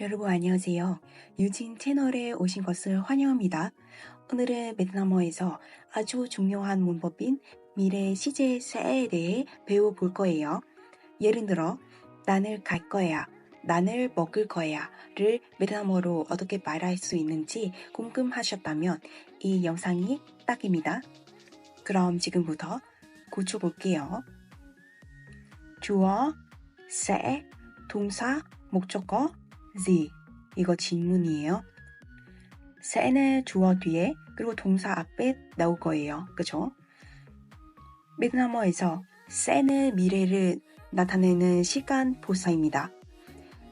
여러분 안녕하세요. 유진 채널에 오신 것을 환영합니다. 오늘은 베트남어에서 아주 중요한 문법인 미래 시제 세에 대해 배워볼 거예요. 예를 들어 나를 갈 거야, 나를 먹을 거야를 베트남어로 어떻게 말할 수 있는지 궁금하셨다면 이 영상이 딱입니다. 그럼 지금부터 고쳐볼게요. 주어, sẽ, 동사, 목적어, gì 이거 질문이에요. 세는 주어 뒤에 그리고 동사 앞에 나올 거예요. 그죠? 베트남어에서 세는 미래를 나타내는 시간 보사입니다.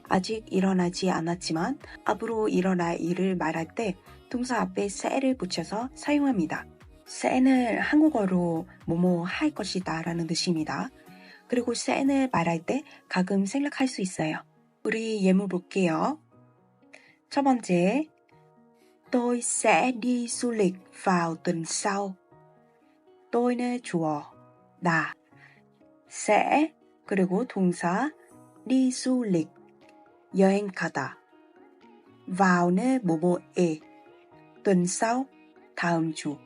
아직 일어나지 않았지만 앞으로 일어날 일을 말할 때 동사 앞에 세를 붙여서 사용합니다. 세는 한국어로 뭐뭐 할 것이다 라는 뜻입니다. 그리고 세는 말할 때 가끔 생략할 수 있어요. 우리 예문 볼게요. 첫 번째, tôi sẽ đi du lịch vào tuần sau. to이는 주어, 나. sẽ 그리고 동사 đi du lịch 여행 가다. vao는 뭐뭐에 tuần sau 다음 주.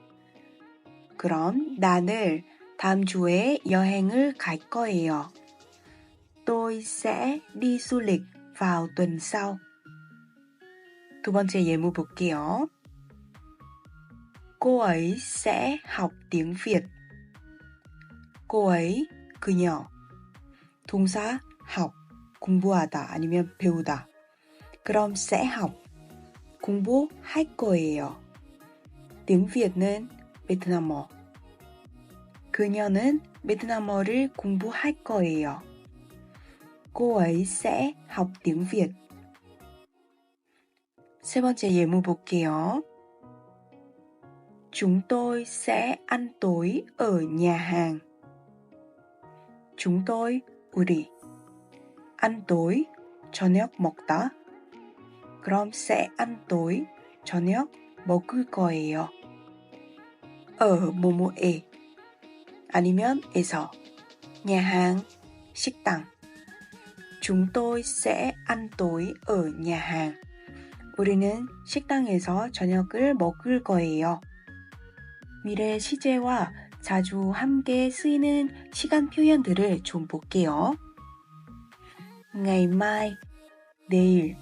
그럼 나는 다음 주에 여행을 갈 거예요. Tôi sẽ đi du lịch vào tuần sau. 두 번째 예무 볼게요. Cô ấy sẽ học tiếng Việt. Cô ấy, 그녀. 동사 học, 공부하다 아니면 배우다. 그럼 sẽ học, 공부할 거예요. tiếng Việt 는 베트남어. 그녀는 베트남어를 공부할 거예요. Cô ấy sẽ học tiếng Việt. 세 번째 예문 볼게요. Chúng tôi sẽ ăn tối ở nhà hàng. Chúng tôi, 우리. ăn tối, 저녁 먹다. 그럼 sẽ ăn tối, 저녁 먹을 거예요. ở 뭐뭐에 아니면 에서 nhà hàng, 식당. Chúng tôi sẽ ăn tối ở nhà hàng. 우리는 식당에서 저녁을 먹을 거예요. 미래 시제와 자주 함께 쓰이는 시간 표현들을 좀 볼게요. 내일.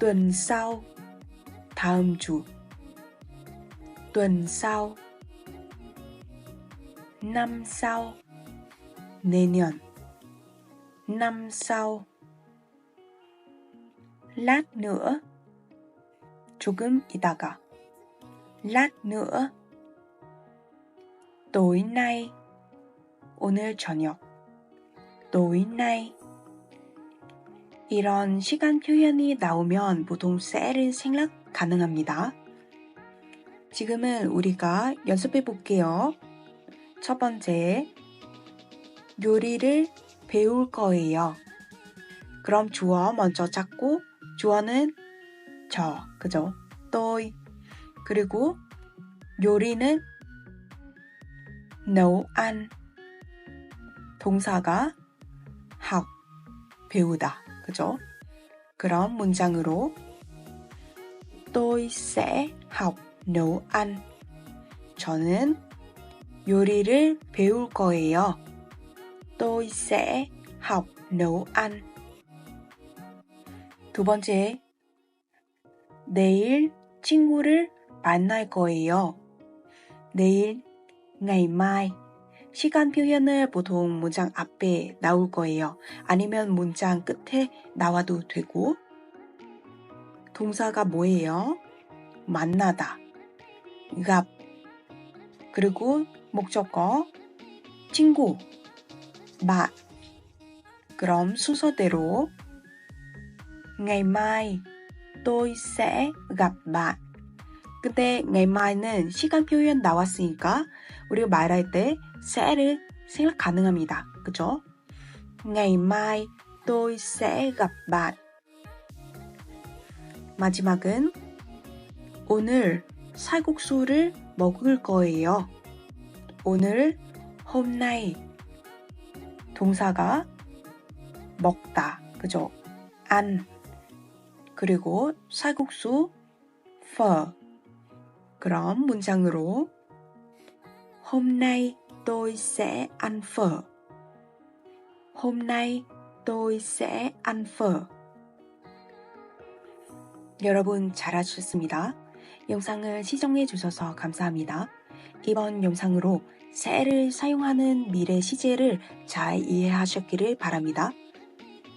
tuần sau, 다음 주. tuần sau. Năm sau, 내년. năm sau. lát nữa. 조금 있다가. lát nữa. tối nay. 오늘 저녁. tối nay. 이런 시간 표현이 나오면 보통 셀을 생략 가능합니다. 지금은 우리가 연습해 볼게요. 첫 번째, 요리를 배울 거예요. 그럼 주어 먼저 찾고 주어는 저, 그죠? tôi. 그리고 요리는 nấu. 동사가 học, 배우다. 그죠? 그럼 문장으로 tôi sẽ học nấu. 저는 요리를 배울 거예요. tôi sẽ học nấu ăn. 두 번째, 내일 친구를 만날 거예요. 내일, ngày mai. 시간 표현을 보통 문장 앞에 나올 거예요. 아니면 문장 끝에 나와도 되고. 동사가 뭐예요? 만나다. gặp. 그리고 목적어 친구, bạn. 그럼 순서대로 ngày mai tôi sẽ gặp bạn. 근데 ngày mai는 시간 표현 나왔으니까 우리가 말할 때 se를 생략 가능합니다. 그죠? ngày mai tôi sẽ gặp bạn. 마지막은 오늘 살국수를 먹을 거예요. 오늘 nay 동사가 먹다. 그죠? 안. 그리고 쌀국수 phở. 그럼 문장으로 Hôm nay tôi sẽ ăn phở. Hôm nay tôi sẽ ăn phở. 여러분 잘하셨습니다. 영상을 시청해 주셔서 감사합니다. 이번 영상으로 새를 사용하는 미래 시제를 잘 이해하셨기를 바랍니다.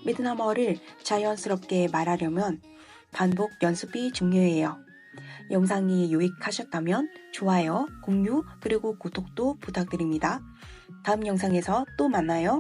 베트남어를 자연스럽게 말하려면 반복 연습이 중요해요. 영상이 유익하셨다면 좋아요, 공유, 그리고 구독도 부탁드립니다. 다음 영상에서 또 만나요.